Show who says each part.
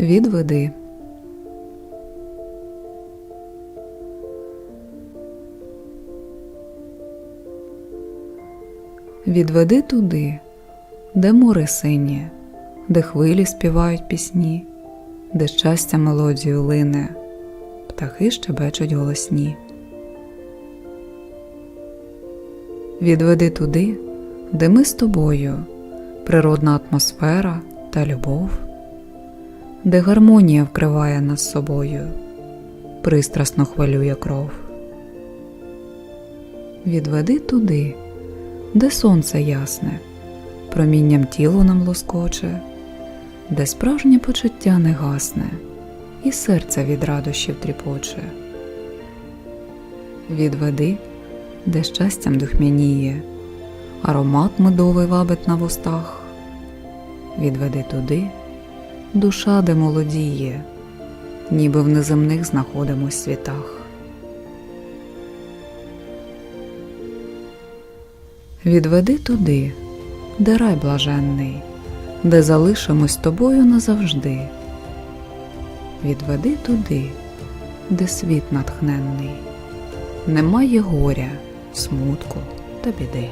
Speaker 1: Відведи. Відведи туди, де море синє, де хвилі співають пісні, де щастя мелодію лине, птахи щебечуть голосні. Відведи туди, де ми з тобою, природна атмосфера та любов, де гармонія вкриває нас собою, пристрасно хвилює кров. Відведи туди, де сонце ясне, промінням тіло нам лоскоче, де справжнє почуття не гасне, і серце від радощів тріпоче. Відведи, де щастям духмяніє, аромат медовий вабить на вустах. Відведи туди, душа, де молодіє, ніби в неземних знаходимось світах. Відведи туди, де рай блаженний, де залишимось тобою назавжди. Відведи туди, де світ натхненний, немає горя, смутку та біди.